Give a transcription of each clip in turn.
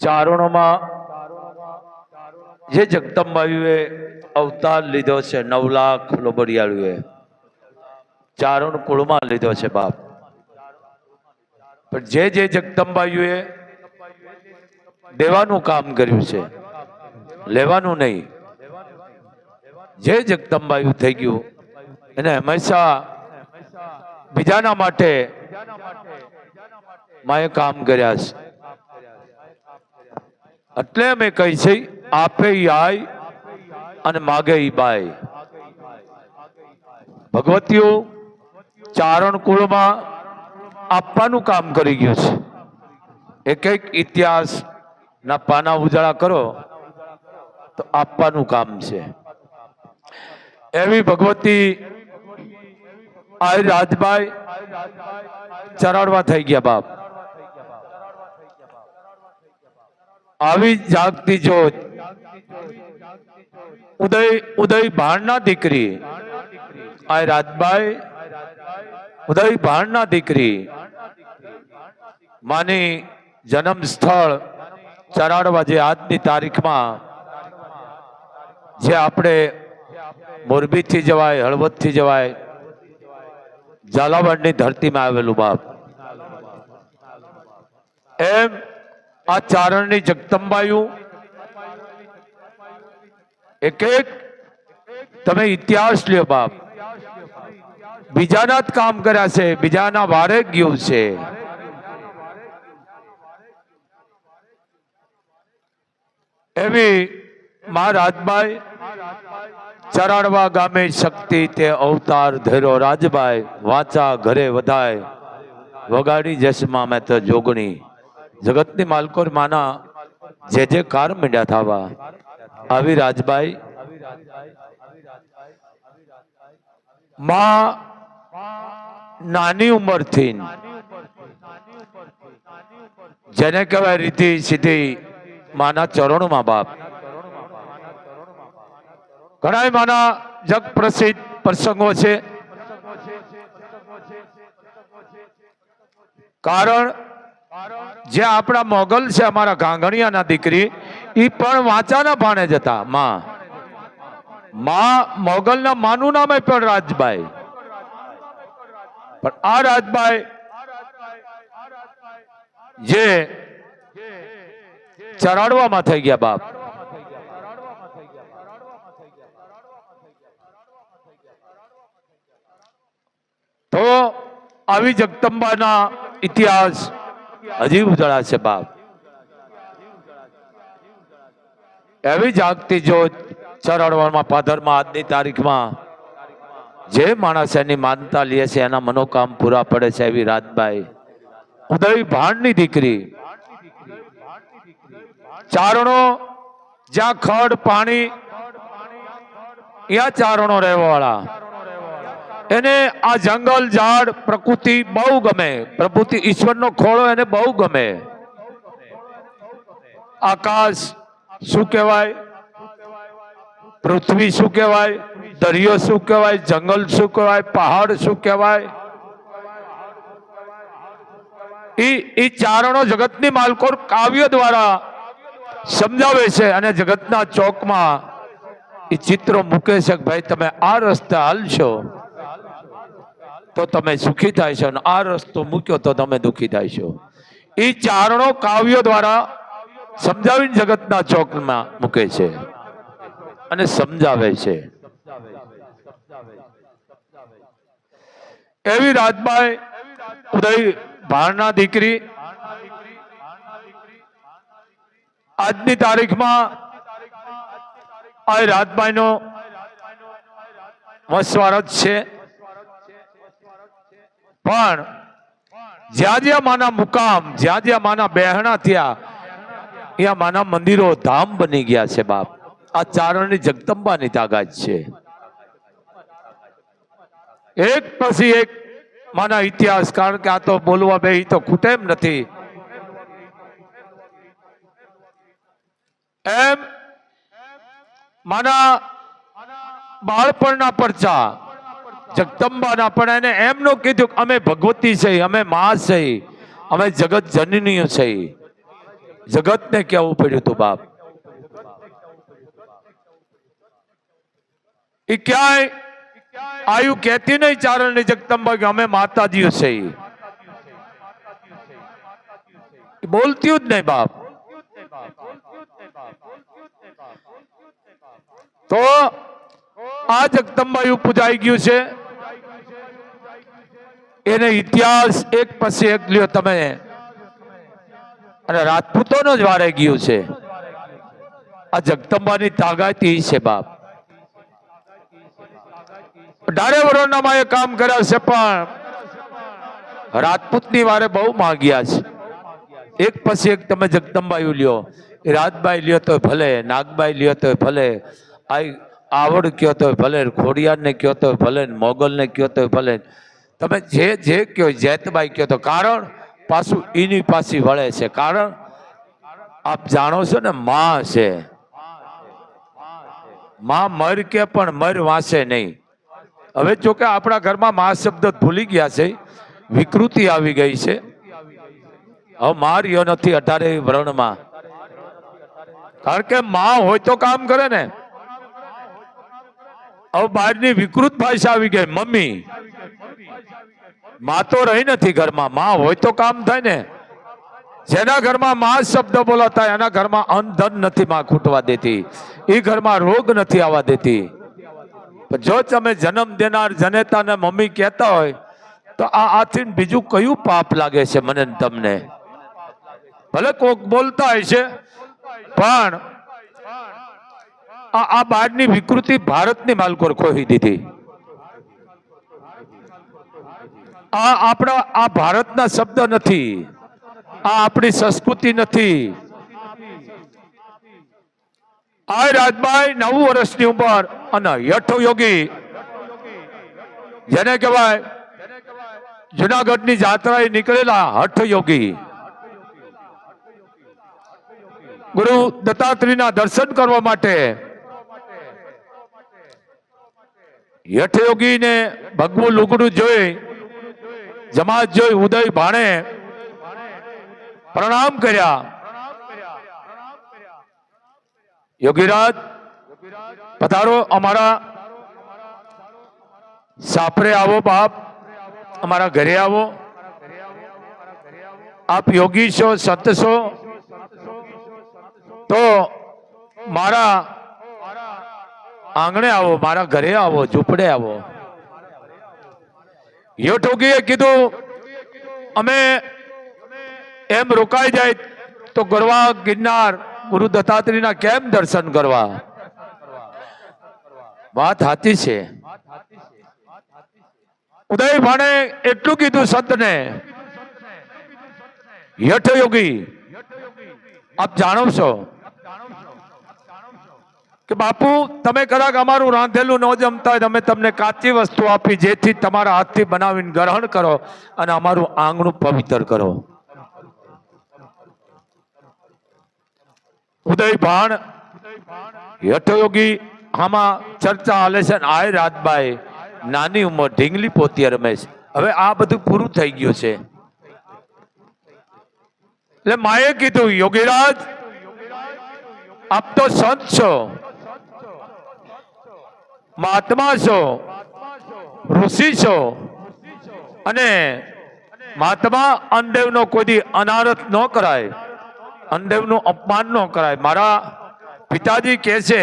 ચારણોમાં જે જગદંબાયુએ અવતાર લીધો છે, નવ લાખ લોબડિયાળુએ. ચારણ કુળમાં લીધો છે બાપ. પણ જે જે જગદંબાયુએ દેવાનું કામ કર્યું છે, લેવાનું નહીં. જે જગદંબાયુ થઈ ગયું, એને હંમેશા બીજાના માટે માએ કામ કર્યા છે. એટલે અમે કહી છે, આપે આય અને માગે બાય. ભગવતીઓ, ચારણ કુળમાં આપવાનું કામ કરી ગયું છે. એક એક ઇતિહાસ ના પાના ઉજાળા કરો, તો આપવાનું કામ છે. એવી ભગવતી આ રાજભાઈ ચરાડવા થઈ ગયા બાપ. આવી જાગતી જોત. ઉદય ઉદય ભાણના દીકરી. આ રાજભાઈ ઉદય ભાણના દીકરી. માની જન્મ સ્થળ ચરાડવા જે આજની તારીખમાં, જે આપણે મોરબીથી જવાય, હળવદથી જવાય, ઝાલાવાડની ધરતીમાં આવેલું બાપ. એમ આ ચારણની જગદંબાયું. એક એક, તમે ઇતિહાસ લ્યો બાપ. બીજાના જ કામ કર્યા છે, બીજાના વારે ગયું છે. એવી મા રાજભાઈ ચરાડવા ગામે શક્તિ તે અવતાર ધેરો રાજભાઈ વાંચા, ઘરે વધાય. વગાડી જશમાં મેં તો જોગણી. જગતની માલકોર માના જે જે કાર મીંડ્યા થાવા. આવી રાજબાઈ, માં નાની ઉંમરથી જેને કહેવાય રીતિ સીધી માના ચરણોમાં બાપ. ઘણા માના જગ પ્રસિદ્ધ પ્રસંગો છે. કારણ જે આપણા મોગલ છે, અમારા ગાંગણિયાના દીકરી એ પણ વાંચાના ભાણે જતા માં માં મોગલના માનું નામે પણ રાજભાઈ પણ આ રાજભાઈ જે ચરાડવામાં થઈ ગયા બાપ. તો આવી જગદંબાના ઇતિહાસ હજી ઉજળા છે બાપ. એવી જાગતી જો ચરણવામાં પાદરમાં આજની તારીખમાં જે માણસ એની માનતા લે છે, એના મનોકામ પૂરા પડે છે એવી રાતભાઈ. ઉદય ભાણની દીકરી. ચારણો, જ્યાં ખડ પાણી, ત્યાં ચારણો રહેવાવાળા. એને આ જંગલ ઝાડ પ્રકૃતિ બહુ ગમે. પ્રકૃતિ ઈશ્વરનો ખોળો એને બહુ ગમે. આકાશ શું કહેવાય? પૃથ્વી શું કહેવાય? દરિયો શું કહેવાય? જંગલ શું કહેવાય? પહાડ શું કહેવાય? એ ચારણો જગતની માલકોર કાવ્ય દ્વારા સમજાવે છે અને જગતના ચોકમાં એ ચિત્રો મૂકે છે ભાઈ તમે આ રસ્તે હાલશો. તો તમે સુખી થાય છો અને આ રસ્તો મૂક્યો તો તમે દુઃખી થાય છો. એ ચારણો કાવ્યો દ્વારા સમજાવીને જગતના ચોકમાં મૂકે છે. અને સમજાવે છે. એવી રાજબાઈ ઉદય ભાણના દીકરી આજની તારીખમાં આ રાજબાઈ નો વસવારત છે. પણ જ્યાં જ્યાં માના મુકામ, જ્યાં જ્યાં માના બહેણા થયા ત્યાં માના મંદિરો ધામ બની ગયા છે બાપ. આ ચારણની જગદંબાની તાકાત છે. એક પછી એક માના ઇતિહાસ, કારણ કે આ તો બોલવા બે તો ખૂટે એમ નથી. એમ માના બાળપણના પરચા જગદંબાના, પણ એને એમનું કીધું અમે ભગવતી છે, અમે મા છે, અમે જગત જનનીઓ છે. જગતને કહેવું પડ્યું હતું બાપ. એ ક્યાંય આયુ કહેતી નહીં ચારણની જગદંબા કે અમે માતાજીઓ છે. બોલતી જ નહીં બાપ. તો આ જગદંબાયું પૂજાઈ ગયું છે. એને ઇતિહાસ એક પછી એક લ્યો તમે. અને રાજપૂતોનો જ વારે ગયું છે. આ જગદંબાની તાકાત છે બાપ. ડારે વરોનામાં એ કામ કર્યા છે પણ રાજપૂતની વારે બહુ માંગ્યા છે. એક પછી એક તમે જગદંબાયું લ્યો. એ રાજબાઈ લ્યો તો ભલે, નાગબાઈ લ્યો તો ભલે. આ આવડ કયો તો ભલે ખોડિયારને કયો તો ભલે મોગલને કયો તો ભલે. તમે જે જે કયો જેતબાઈ કયો તો કારણ પાછું એની પાછી વળે છે. કારણ આપ જાણો છો ને, માં છે. માં મર કે પણ મર વાંચે નહીં. હવે જો કે આપણા ઘરમાં મા શબ્દ ભૂલી ગયા છે. વિકૃતિ આવી ગઈ છે. હવે માર્યો નથી અઢારે વ્રણમાં. કારણ કે માં હોય તો કામ કરે ને. હવે બહારની વિકૃત ભાષા આવી ગઈ, મમ્મી. માં તો રહી નથી ઘરમાં, માં હોય તો કામ થાય ને. જેના ઘરમાં માં શબ્દ બોલાતા એના ઘરમાં અન્ન ધન નથી માં ખૂટવા દેતી. એ ઘરમાં રોગ નથી આવવા દેતી. જો તમે જન્મ દેનાર જનેતાને મમ્મી કહેતા હોય, તો આ આથી બીજું કયું પાપ લાગે છે મને તમને? ભલે કોક બોલતા હોય છે, પણ આ બહારની વિકૃતિ ભારતની માલકોર ખોઈ દીધી. આ આપણા, આ ભારતના શબ્દ નથી. આ આપણી સંસ્કૃતિ નથી. આ રાજભાઈ નવ વર્ષની ઉંમર અને યઠો યોગી. જેને કહેવાય જુનાગઢની જાત્રાએ નીકળેલા હઠ યોગી. ગુરુ દત્તાત્રેયના દર્શન કરવા માટે યઠ યોગીને ભગવું લુગડું જોઈ જમાત જોઈ ઉદય ભાણે પ્રણામ કર્યા. યોગીરાજ, પધારો અમારા સાપરે આવો બાપ, અમારા ઘરે આવો. આપ યોગી છો, સંત છો. તો મારા આંગણે આવો, મારા ઘરે આવો, ઝૂંપડે આવો. યોટોગીએ કીધું, અમે એમ રોકાઈ જાય તો ગરવા ગિરનાર ગુરુ દત્તાત્રીના કેમ દર્શન કરવા? વાત હાથી છે. ઉદય ભાણે એટલું કીધું સંતને યઠ યોગી આપ જાણો છો કે બાપુ, તમે કદાચ અમારું રાંધેલું ન જમતા હોય અમે તમને કાચી વસ્તુ આપી, જેથી તમારા હાથથી બનાવીને ગ્રહણ કરો અને અમારું આંગણું પવિત્ર કરો. ઉદય ભાણ યઠયોગી આમાં ચર્ચા હાલે છે આય રાતબાઈ નાની ઉંમર, ઢીંગલી પોતી છે હવે આ બધું પૂરું થઈ ગયું છે. એટલે માએ કીધું, યોગીરાજ, આપ તો સંત છો. મહાત્મા છો, ઋષિ છો, અને મહાત્મા અનદેવનો કોઈ દી અનારત ન કરાય અનદેવનું અપમાન ન કરાય. મારા પિતાજી કહે છે,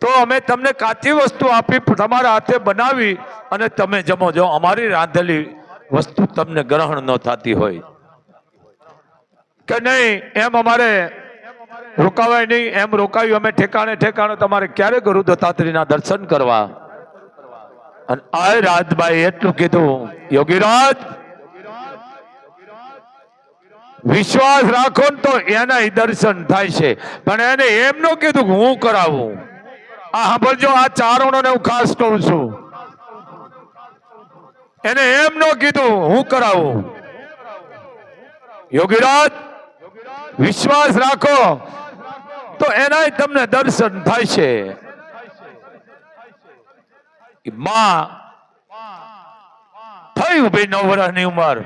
તો અમે તમને કાચી વસ્તુ આપી, તમારા હાથે બનાવી અને તમે જમો. જો અમારી રાંધેલી વસ્તુ તમને ગ્રહણ ન થતી હોય. કે નહીં, એમ અમારે રોકાવાય નહીં, એમ રોકાયું, અમે ઠેકાણે ઠેકાણે તમારે ક્યારે ગુરુ દત્તાત્રેયના દર્શન કરવા. અને આ રાજભાઈ એટલું કીધું, યોગીરાજ, વિશ્વાસ રાખો ને તો એના દર્શન થાય છે. પણ એને એમ નો કીધું હું કરાવું. આ સાંભળજો, આ ચારણોને હું ખાસ કહું છું. એને એમ નો કીધું, હું કરાવું. યોગીરાજ, વિશ્વાસ રાખો. તો એનાય તમને દર્શન થાય છે. માં થઈ ઊભી નવ વર્ષની ઉંમર.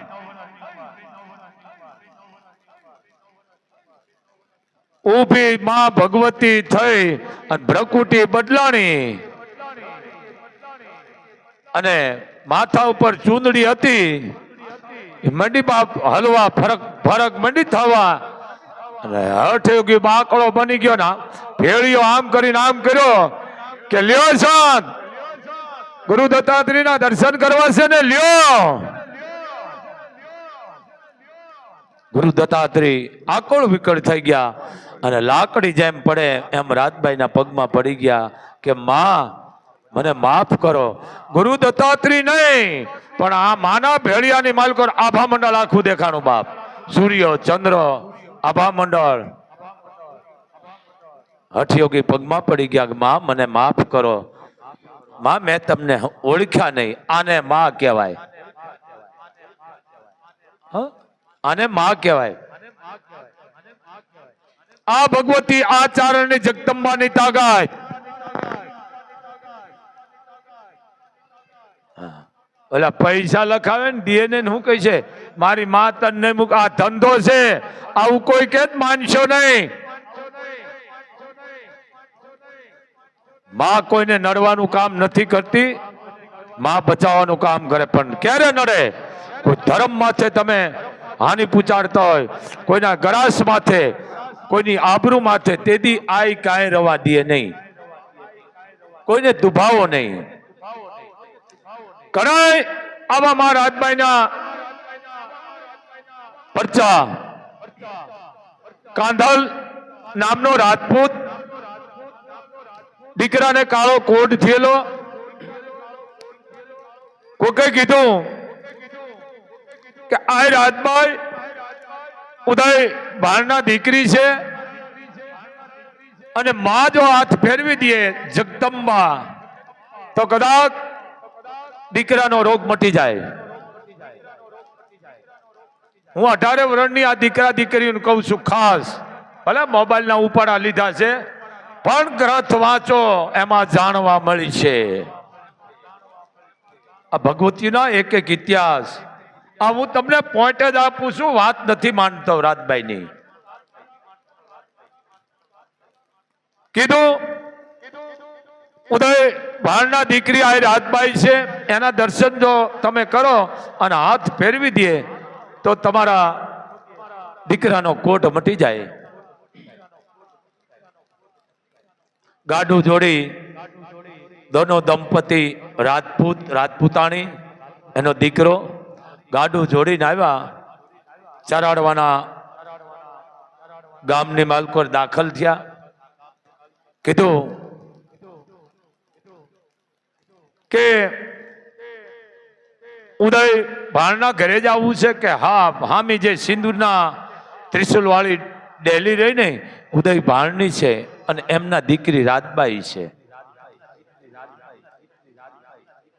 ઊભી માં ભગવતી થઈ અને ભ્રકુટી બદલાણી. અને માથા ઉપર ચૂંદડી હતી. મંડી બાપ હલવા ફરક ફરક મંડી થવા અને હઠ યોગી બાકડો બની ગયો ને, ભેળીઓ આમ કરીને આમ કર્યો કે લ્યો સંત ગુરુ દત્તાત્રી ના દર્શન કરવા છે ને, લ્યો. ગુરુ દત્તાત્રી આકળ વિકળ થઈ ગયા અને લાકડી જેમ પડે એમ રાજભાઈના પગમાં પડી ગયા કે, માં, મને માફ કરો. ગુરુ દત્તાત્રી નહીં, પણ આ માના ભેળિયાની માલકો આભા મંડળ આખું દેખાણું બાપ. સૂર્ય, ચંદ્ર આભા મંડળ. હઠયોગી પગમાં પડી ગયા માં, મને માફ કરો. માં, મેં તમને ઓળખ્યા નહીં. આને માં કહેવાય? આને માં કહેવાય. આ ભગવતી આ ચારણની જગદંબાની તાકાત હા. ઓલા પૈસા લખાવે ને ડીએનએ શું કહે છે મારી મા તને મૂક, આ ધંધો છે, આવું કોઈ કે માનશો નહીં. માં કોઈને નડવાનું કામ નથી કરતી, માં બચાવવાનું કામ કરે, પણ ક્યારે નડે? કોઈ ધર્મ માથે તમે હાનિ પૂછાડતા હોય, કોઈના ગરાસ માથે, કોઈની આબરૂ માથે, તેથી આઈ કાંઈ રવા દે નહીં. કોઈને દુભાવો નહીં. ઘણા આવા મારા રાજભાઈના પરચા. કાંધલ નામનો રાજપૂત, દીકરાને કાળો કોટ થયેલો. કોકે કીધું કે આ રાજભાઈ, ઉદય ભાણના દીકરી છે અને માં જો હાથ ફેરવી દે જગદંબા, તો કદાચ દીકરાનો રોગ મટી જાય. હું અઢારે વર્ષની આ દીકરા દીકરીને કહું છું, ખાસ. ભલે મોબાઈલના ઉપાડા લીધા છે, પણ ગ્રંથ વાંચો, એમાં જાણવા મળી છે. આ ભગવતીના એક એક ઇતિહાસ. આ હું તમને પોઈન્ટ જ આપું છું, વાત નથી માનતો રાજભાઈની. કીધું ઉદય ભાણના દીકરી આ રાજભાઈ છે, એના દર્શન જો તમે કરો અને હાથ ફેરવી દે, તો તમારા દીકરાનો કોટ મટી જાય. ગાઢું જોડી, દોનો દંપતી રાજપૂત, રાજપૂતાણી, એનો દીકરો ગાઢું જોડીને આવ્યા, ચરાડવાના ગામની માલકોર દાખલ થયા. કીધું કે ઉદય ભાણના ઘરે જ આવવું છે કે હા, હામી જે સિંદુરના ત્રિશુલવાળી ડેલી રહી ને, ઉદય ભાણની છે અને એમના દીકરી રાજબાઈ છે.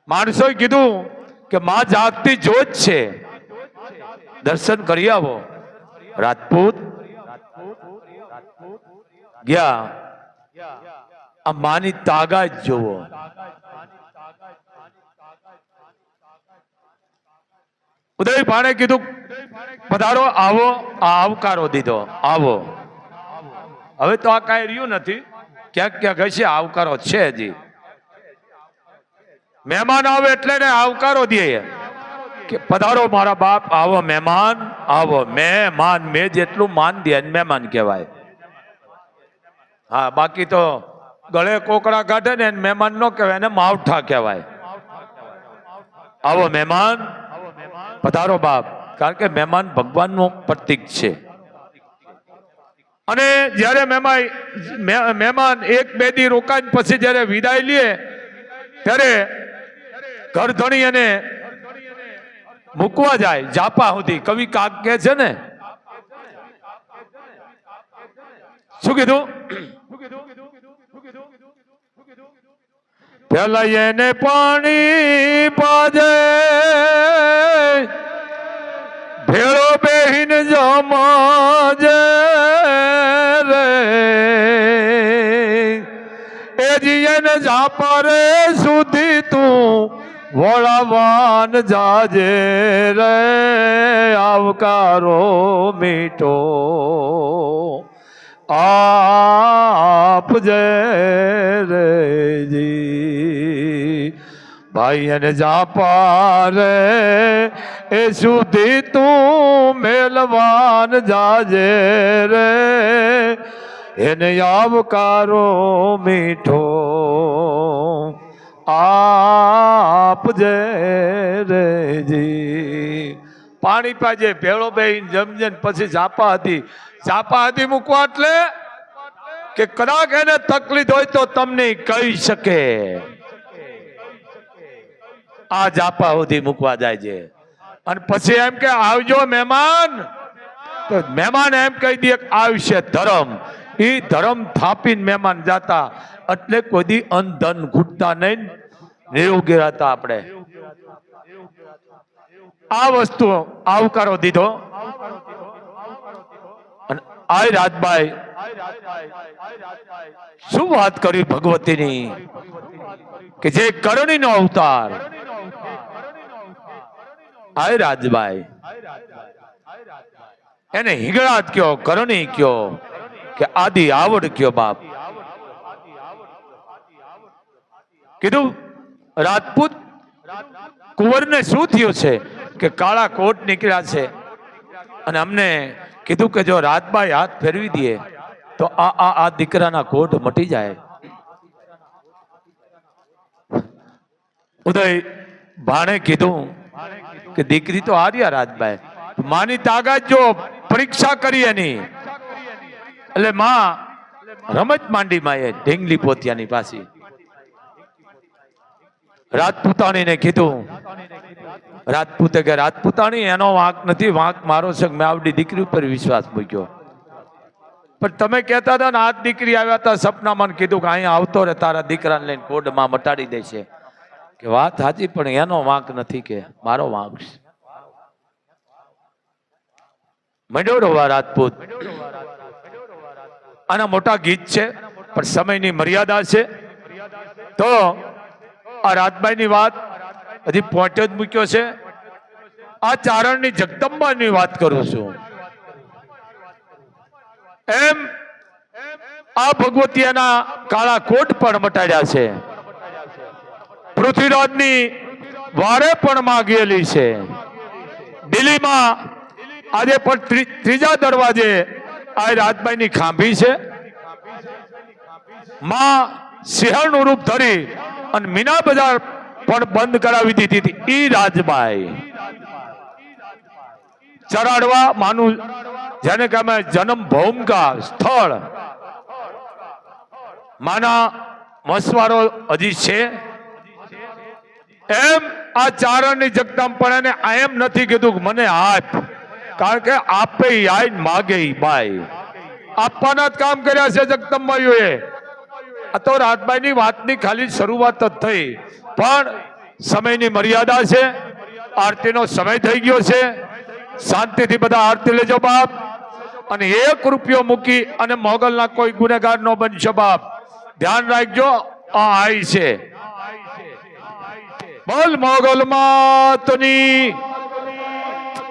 માણસોએ કીધું કે માં જાગતી જોત છે. દર્શન કરી આવો. રાજપૂત ગયા. આ માની તાગાત જોવો. ઉદય ભાણે કીધું, પધારો, આવો, આ આવકારો દીધો, આવો. હવે તો આ કાંઈ રહ્યું નથી. ક્યાંક ક્યાંક હશે, આવકારો છે હજી. મહેમાન આવે એટલે ને આવકારો દઈએ કે પધારો મારા બાપ, આવો મહેમાન આવો મહેમાન, મેં જેટલું માન દે મહેમાન કહેવાય. હા, બાકી તો ગળે કોકડા કાઢે ને મહેમાન નો કહેવાય, એને માવઠા કહેવાય. આવો મહેમાન પધારો બાપ, કારણ કે મહેમાન ભગવાનનું પ્રતીક છે. અને જ્યારે મહેમાન મહેમાન એક, બે દી રોકાઈને પછી જ્યારે વિદાય લે, ત્યારે ઘરધણી અને મૂકવા જાય, જાપા સુધી. કવિ કાક કે છે ને? શું કીધું? પેલા એને પાણી પાજે. ભેળો બેહીન જમાજે રે. એ જીયન જાપરે સુધી તું વળવાન જાજે રે. આવકારો મીઠો આપજે રેજી ભાઈ અને જાપા રે એ સુધી તું મેલવાન જાજે રે. એને આવકારો મીઠો આપજે રેજી પાણી પાજે, ભેળો બે જમજે ને પછી ઝાપા હતી ચાપા હતી મૂકવા એટલે કે કદાચ એને તકલીફ હોય તો તમને કહી શકે. આ ઝાપા સુધી મૂકવા જાય છે. અને પછી એમ કે આવજો મહેમાન. તો મહેમાન એમ કહી દે આવશે ધર્મ. એ ધર્મ થાપીને મહેમાન જાતા. એટલે કોઈ દી અનધન ઘૂટતા નહીં. નિરોગી રહેતા આપણે. આ વસ્તુ આવકારો દીધો. અને આ રાજભાઈ, શું વાત કરી ભગવતીની? કે જે કરણીનો અવતાર. આય રાજભાઈ. એને હિંગળાત કયો, કરણી કયો કે આદિ આવડ કયો બાપ? કીધું, રાજપૂત, કુંવરને શું થયું છે કે કાળા કોટ નીકળ્યા છે? અને અમને કીધું કે જો રાજભાઈ હાથ ફેરવી દે, તો આ આ આ દીકરાના કોટ મટી જાય. ઉદય, ભાણે કીધું કે દીકરી તો હાર્યા રાજભાઈ. માની તાકાત જો પરીક્ષા કરી એની. એટલે માં રમત માંડી માં એ ઢીંગલી પોતિયાની પાછી. રાજપૂતાણીને કીધું, રાજપૂતે કે, રાજપૂતાણી, એનો વાંક નથી, વાંક મારો છે મેં આવડી દીકરી ઉપર વિશ્વાસ મૂક્યો. પણ તમે કહેતા હતા ને, આ દીકરી આવ્યા હતા. સપનામાં કીધું કે અહીંયા આવતો રે, તારા દીકરાને લઈને કોડમાં મટાડી દેશે. કે વાત સાચી, પણ એનો વાંક નથી કે મારો વાંક છે. મંડ્યો રાજપૂત. આના મોટા ગીત છે, પણ સમયની મર્યાદા છે. તો આ રાજભાઈની વાત હજી પોઈન્ટ જ મૂક્યો છે. આ ચારણની જગદંબાની વાત કરું છું. એમ આ ભગવતીના કાળા કોટ પણ મટાડ્યા છે. પૃથ્વીરાજની વારે પણ માગેલી છે. દિલ્હીમાં આજે પણ ત્રીજા દરવાજે આ રાજભાઈની ખાંભી છે. માં સિંહણનું રૂપ ધરી અને મીના બજાર પણ બંધ કરાવી દીધી હતી. ઈ રાજભાઈ ચરાડવા માનું, જેને કે અમે જન્મ ભૌમકા, સ્થળ. માના મસવારો હજી છે. એમ આ ચારણની જગદંપણ એને એમ નથી કીધું મને આપ. કારણ કે આપે આઈ માગે ભાઈ આપવાના જ કામ કર્યા છે જગદંબાઈઓએ આ તો રાજભાઈની વાતની ખાલી શરૂઆત જ થઈ. પણ સમયની મર્યાદા છે. આરતીનો સમય થઈ ગયો છે. શાંતિથી બધા આરતી લેજો બાપ. અને એક રૂપિયો મૂકી અને મોગલના કોઈ ગુનેગાર નો બનશો બાપ. ધ્યાન રાખજો, આ આઈ છે. બોલ મોગલ માતની.